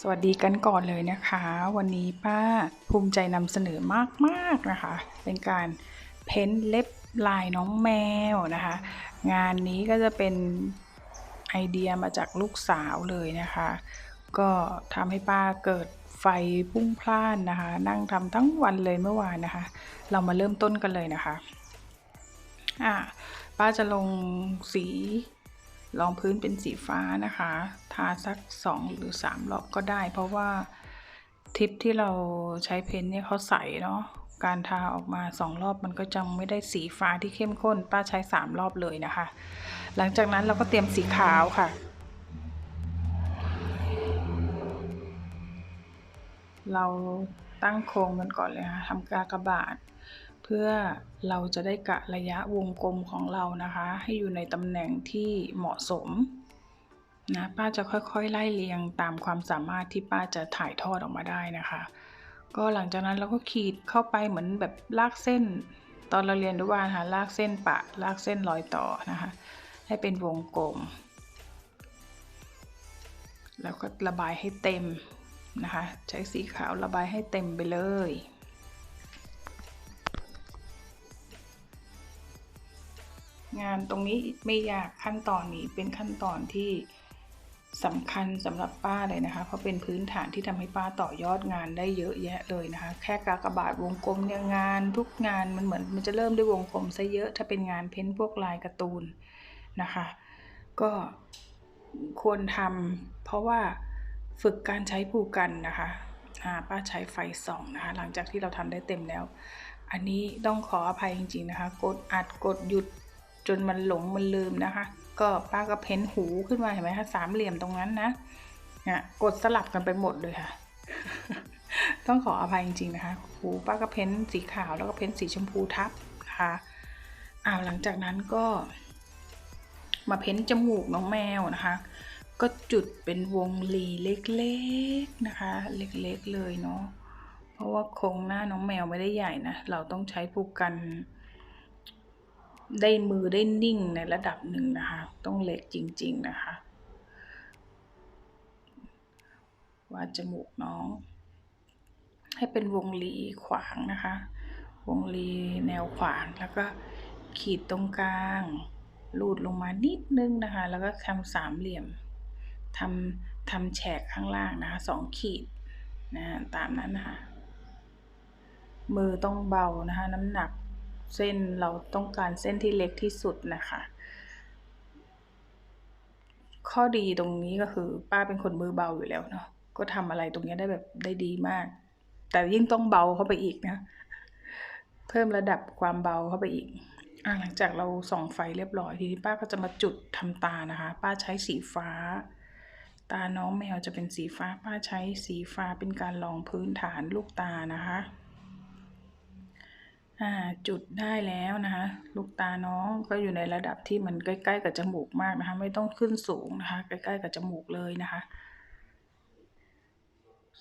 สวัสดีกันก่อนเลยนะคะ วันนี้ป้าภูมิใจนำเสนอมากๆนะคะ เป็นการเพ้นเล็บลายน้องแมวนะคะ งานนี้ก็จะเป็นไอเดียมาจากลูกสาวเลยนะคะ ก็ทำให้ป้าเกิดไฟพุ่งพล่านนะคะ นั่งทำทั้งวันเลยเมื่อวานนะคะ เรามาเริ่มต้นกันเลยนะคะอะป้าจะลงสี รองพื้นเป็นสีฟ้านะคะ ทาสัก 2 หรือ 3 รอบก็ได้ เพราะว่าทิปที่เราใช้เพ้นท์เนี่ยเขาใสเนาะการทาออกมา 2 รอบมันก็จะไม่ได้สีฟ้าที่เข้มข้น ป้าใช้ 3 รอบเลยนะคะ หลังจากนั้นเราก็เตรียมสีขาวค่ะ เราตั้งโครงกันก่อนเลยค่ะทำกากบาท เพื่อเราจะได้กะระยะวงกลมของเรานะคะ ให้อยู่ในตำแหน่งที่เหมาะสมนะป้าจะค่อยๆ ไล่เรียงตามความสามารถที่ป้าจะถ่ายทอดออกมาได้นะคะ ก็หลังจากนั้นเราก็ขีดเข้าไปเหมือนแบบลากเส้น ตอนเราเรียนรู้ว่าค่ะลากเส้นปะลากเส้นรอยต่อนะคะ ให้เป็นวงกลม แล้วก็ระบายให้เต็มนะคะ ใช้สีขาวระบายให้เต็มไปเลย งานตรงนี้ไม่ยากขั้นตอนนี้เป็นขั้นตอนที่สำคัญสำหรับป้าเลยนะคะ เพราะเป็นพื้นฐานที่ทำให้ป้าต่อยอดงานได้เยอะแยะเลยนะคะ แค่กากบาทวงกลมเนี่ยงาน ทุกงานมันเหมือนมันจะเริ่มด้วยวงกลมซะเยอะถ้าเป็นงานเพ้นท์พวกลายการ์ตูนนะคะก็ควรทำเพราะว่าฝึกการใช้ผูกกันนะคะป้าใช้ไฟส่องนะคะ หลังจากที่เราทำได้เต็มแล้ว อันนี้ต้องขออภัยจริง ๆนะคะ กดอัดกดหยุด จนมันหลงมันลืมนะคะ ก็ป้าก็เพ้นหูขึ้นมาเห็นไหมคะสามเหลี่ยมตรงนั้นนะเนี่ยกดสลับกันไปหมดเลยค่ะ ต้องขออภัยจริงๆนะคะหูป้าก็เพ้นสีขาวแล้วก็เพ้นสีชมพูทับนะคะอ้าวหลังจากนั้นก็ มาเพ้นจมูกน้องแมวนะคะ ก็จุดเป็นวงรีเล็กๆนะคะ เล็กๆเลยเนาะเพราะว่าโครงหน้าน้องแมวไม่ได้ใหญ่นะ เราต้องใช้ผูกกัน ได้มือได้นิ่งในระดับหนึ่งนะคะ ต้องเล็กจริง ๆ นะคะ วาดจมูกน้อง ให้เป็นวงรีขวางนะคะ วงรีแนวขวางแล้วก็ขีดตรงกลางลูดลงมานิดนึงนะคะ แล้วก็ทำสามเหลี่ยมทำทำแฉกข้างล่างนะคะสองขีดนะตามนั้นนะคะ มือต้องเบานะคะ น้ำหนัก เส้นเราต้องการเส้นที่เล็กที่สุดนะคะ ข้อดีตรงนี้ก็คือป้าเป็นคนมือเบาอยู่แล้วเนาะก็ทำอะไรตรงนี้ได้แบบได้ดีมาก แต่ยิ่งต้องเบาเข้าไปอีกนะ เพิ่มระดับความเบาเข้าไปอีกอหลังจากเราส่องไฟเรียบร้อยทีนี้ป้าก็จะมาจุดทำตานะคะ ป้าใช้สีฟ้า ตาน้องแมวจะเป็นสีฟ้า ป้าใช้สีฟ้าเป็นการรองพื้นฐานลูกตานะคะ อ่าจุดได้แล้วนะคะ ลูกตาน้องก็อยู่ในระดับที่มันใกล้ ๆ กับจมูกมากนะคะ ไม่ต้องขึ้นสูงนะคะ ใกล้ๆกับจมูกเลยนะคะ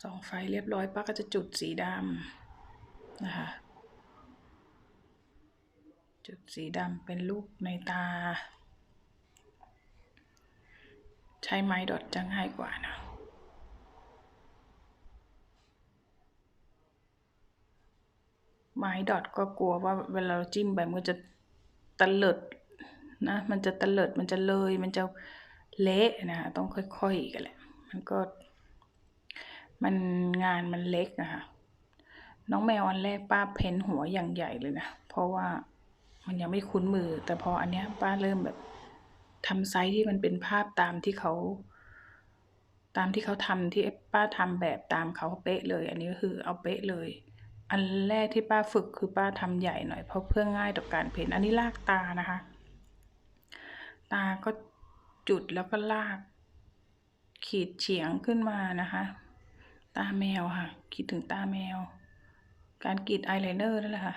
ส่องไฟเรียบร้อยป้าก็จะจุดสีดำนะคะ จุดสีดำเป็นรูปในตา ใช้ไม้ดอทจะง่ายกว่านะ ไม้ดอทก็กลัวว่าเวลาเราจิ้มไปมันจะตะเลิดนะ มันจะตะเลิดมันจะเลย มันจะเละนะคะต้องค่อยๆกันแหละ มันก็ มันงานมันเล็กนะคะ น้องแมวอันแรกป้าเพ้นหัวอย่างใหญ่เลยนะ เพราะว่ามันยังไม่คุ้นมือ แต่พออันเนี้ย ป้าเริ่มแบบทำไซส์ที่มันเป็นภาพตามที่เขา ตามที่เขาทำที่ป้าทำแบบตามเขาเป๊ะเลย อันนี้ก็คือเอาเป๊ะเลย อันแรกที่ป้าฝึกคือป้าทำใหญ่หน่อยเพราะเพื่อง่ายต่อการเพ้นอันนี้ลากตานะคะ ตาก็จุดแล้วก็ลาก ขีดเฉียงขึ้นมานะคะ ตาแมวค่ะ คิดถึงตาแมว การกรีดอายไลเนอร์นั่นแหละค่ะ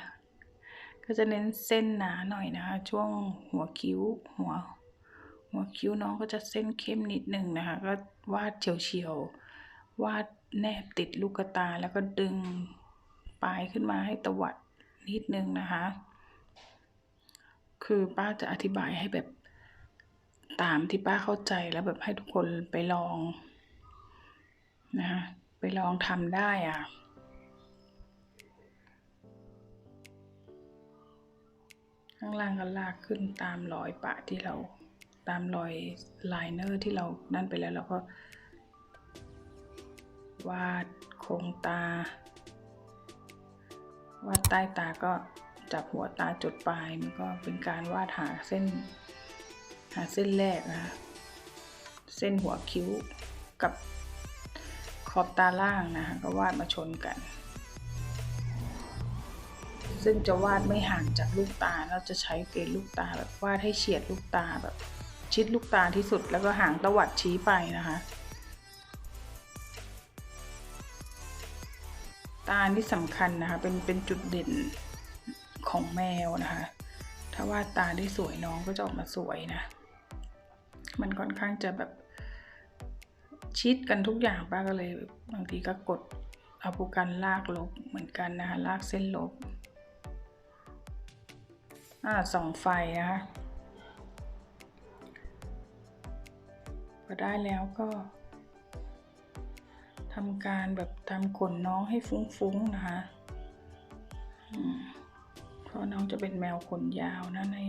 ก็จะเน้นเส้นหนาหน่อยนะคะ ช่วงหัวคิ้วหัว หัวคิ้วน้องก็จะเส้นเข้มนิดหนึ่งนะคะ ก็วาดเฉียวๆวาดแนบติดลูกตาแล้วก็ดึง ปลายขึ้นมาให้ตวัดนิดนึงนะคะ คือป้าจะอธิบายให้แบบตามที่ป้าเข้าใจแล้วแบบให้ทุกคนไปลองนะคะไปลองทำได้อะข้างล่างก็ลากขึ้นตามรอยปะที่เราตามรอยไลเนอร์ที่เรานั่นไปแล้วเราก็วาดโครงตา วาดใต้ตาก็จับหัวตาจุดปลายมันก็เป็นการวาดหาเส้น หาเส้นแรกนะคะเส้นหัวคิ้วกับขอบตาล่างนะคะก็วาดมาชนกัน ซึ่งจะวาดไม่ห่างจากลูกตาเราจะใช้เกณฑ์ลูกตาแบบวาดให้เฉียดลูกตาแบบชิดลูกตาที่สุดแล้วก็ห่างตวัดชี้ไปนะคะ ตานี่สำคัญนะคะ เป็นเป็นจุดเด่นของแมวนะคะ ถ้าวาดตาได้สวยน้องก็จะออกมาสวยนะ มันค่อนข้างจะแบบชิดกันทุกอย่างป้าก็เลยบางทีก็กดเอาผูกันลากลบเหมือนกันนะคะลากเส้นลบอ่าสองไฟนะคะพอได้แล้วก็ ทำการแบบทำขนน้องให้ฟุ้งๆนะคะเพราะน้องจะเป็นแมวขนยาวนะใน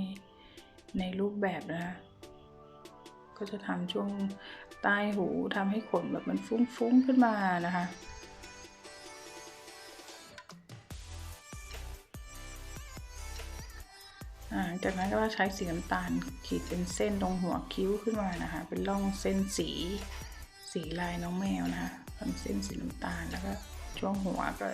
ในรูปแบบนะ ก็จะทำช่วงใต้หูทำให้ขนแบบมันฟุ้งๆขึ้นมานะคะจากนั้นก็ใช้สีน้ำตาลขีดเป็นเส้นตรงหัวคิ้วขึ้นมานะคะ เป็นร่องเส้นสี สีลายน้องแมวนะคะ ทำเส้นสีน้ำตาลแล้วก็ช่วงหัวก็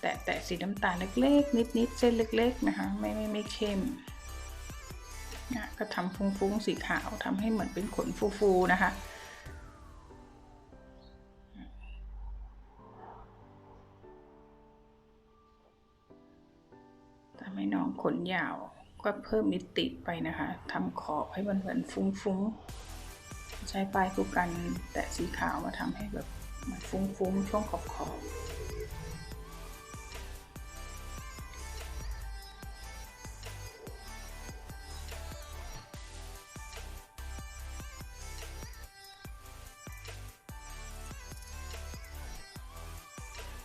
แตะแตะสีน้ำตาลเล็กๆ นิดๆ เส้นเล็ก ๆ นะคะ ไม่ไม่ไม่เข้มนะก็ทำฟุ้งๆ สีขาวทำให้เหมือนเป็นขนฟูๆ นะคะทำให้น้องขนยาวก็เพิ่มมิติไปนะคะทำขอบให้มันเหมือนฟุ้งๆ ใช้ปลายผู้กันแตะสีขาวมาทำให้แบบมันฟุ้งๆช่วงขอบขอบ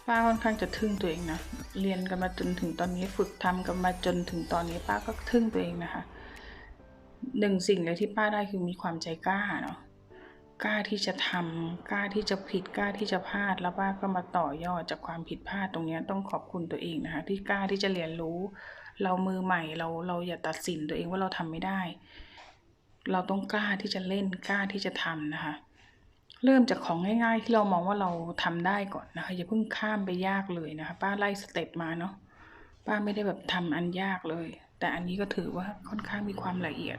ป้าค่อนข้างจะทึ่งตัวเองนะ เรียนกันมาจนถึงตอนนี้ฝึกทำกันมาจนถึงตอนนี้ป้าก็ทึ่งตัวเองนะคะ หนึ่งสิ่งเลยที่ป้าได้คือมีความใจกล้าเนาะ กล้าที่จะทำกล้าที่จะผิดกล้าที่จะพลาดแล้วป้าก็มาต่อยอดจากความผิดพลาดตรงนี้ต้องขอบคุณตัวเองนะคะ ที่กล้าที่จะเรียนรู้ เรามือใหม่เราเราอย่าตัดสินตัวเองว่าเราทำไม่ได้ เราต้องกล้าที่จะเล่นกล้าที่จะทำนะคะ เริ่มจากของง่าย ๆ ที่เรามองว่าเราทำได้ก่อนนะคะอย่าเพิ่งข้ามไปยากเลยนะคะ ป้าไล่สเต็ปมาเนาะป้าไม่ได้แบบทำอันยากเลย แต่อันนี้ก็ถือว่าค่อนข้างมีความละเอียด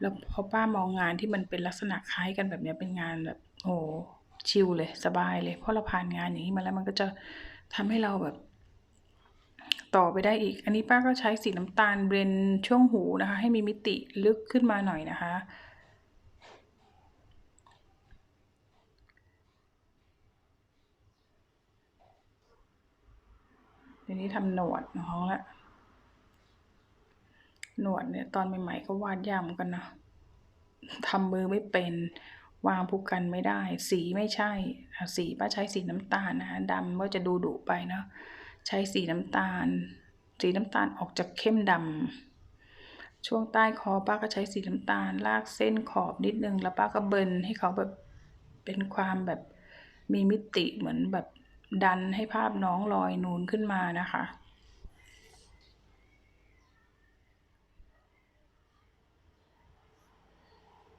แล้วพอป้ามองงานที่มันเป็นลักษณะคล้ายกันแบบนี้เป็นงานแบบโอ้ชิลเลยสบายเลยเพราะเราผ่านงานอย่างนี้มาแล้วมันก็จะทำให้เราแบบ ต่อไปได้อีก อันนี้ป้าก็ใช้สีน้ำตาลเบรนช่วงหูนะคะ ให้มีมิติลึกขึ้นมาหน่อยนะคะทีนี้ทำหนวดน้องละ หนวดเนี่ยตอนใหม่ๆก็วาดยากเหมือนกันนะทำมือไม่เป็น วางผูกกันไม่ได้ สีไม่ใช่ สีป้าใช้สีน้ำตาลนะดำก็จะดูดุไปเนาะใช้สีน้ำตาล สีน้ำตาลออกจากเข้มดำช่วงใต้คอป้าก็ใช้สีน้ำตาล ลากเส้นขอบนิดนึง แล้วป้าก็เบิร์นให้เขาแบบเป็นความแบบมีมิติเหมือนแบบดันให้ภาพน้องลอยนูนขึ้นมานะคะ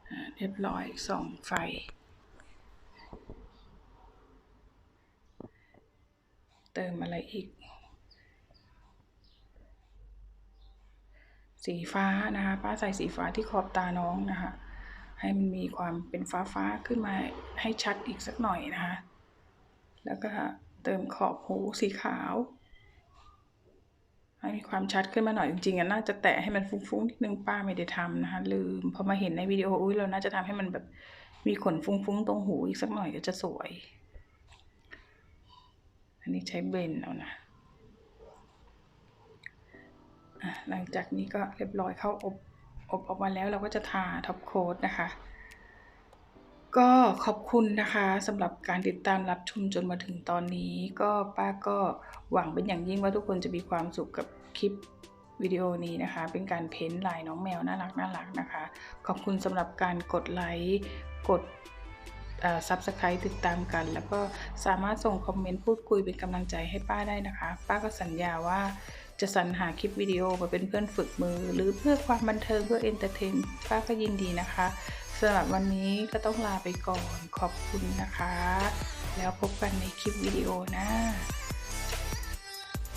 อ่าเรียบร้อยส่องไฟ เติมอะไรอีก สีฟ้านะคะป้าใส่สีฟ้าที่ขอบตาน้องนะคะ ให้มันมีความเป็นฟ้าฟ้าขึ้นมาให้ชัดอีกสักหน่อยนะคะ แล้วก็เติมขอบหูสีขาว ให้มีความชัดขึ้นมาหน่อยจริงๆอะน่าจะแตะให้มันฟุ้งๆนิดนึงป้าไม่ได้ทำนะคะลืมพอมาเห็นในวิดีโออุ้ยเราน่าจะทำให้มันแบบมีขนฟุ้งๆตรงหูอีกสักหน่อยก็จะสวย อันนี้ใช้เบนเอาน่ะหลังจากนี้ก็เรียบร้อยเข้าอบอบออกมาแล้วเราก็จะทาท็อปโค้ดนะคะ ก็ขอบคุณนะคะสำหรับการติดตามรับชมจนมาถึงตอนนี้ ก็ป้าก็หวังเป็นอย่างยิ่งว่าทุกคนจะมีความสุขกับคลิปวิดีโอนี้นะคะ เป็นการเพ้นท์ลายน้องแมวน่ารักน่ารักนะคะ ขอบคุณสำหรับการกดไลค์กดซับสไครต์ติดตามกัน แล้วก็สามารถส่งคอมเมนต์พูดคุยเป็นกำลังใจให้ป้าได้นะคะ ป้าก็สัญญาว่าจะสรรหาคลิปวิดีโอมาเป็นเพื่อนฝึกมือ หรือเพื่อความบันเทิงเพื่อเอนเตอร์เทนป้าก็ยินดีนะคะ สำหรับวันนี้ก็ต้องลาไปก่อนขอบคุณนะคะ แล้วพบกันในคลิปวิดีโอหน้า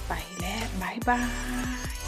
ไปแล้วบายบาย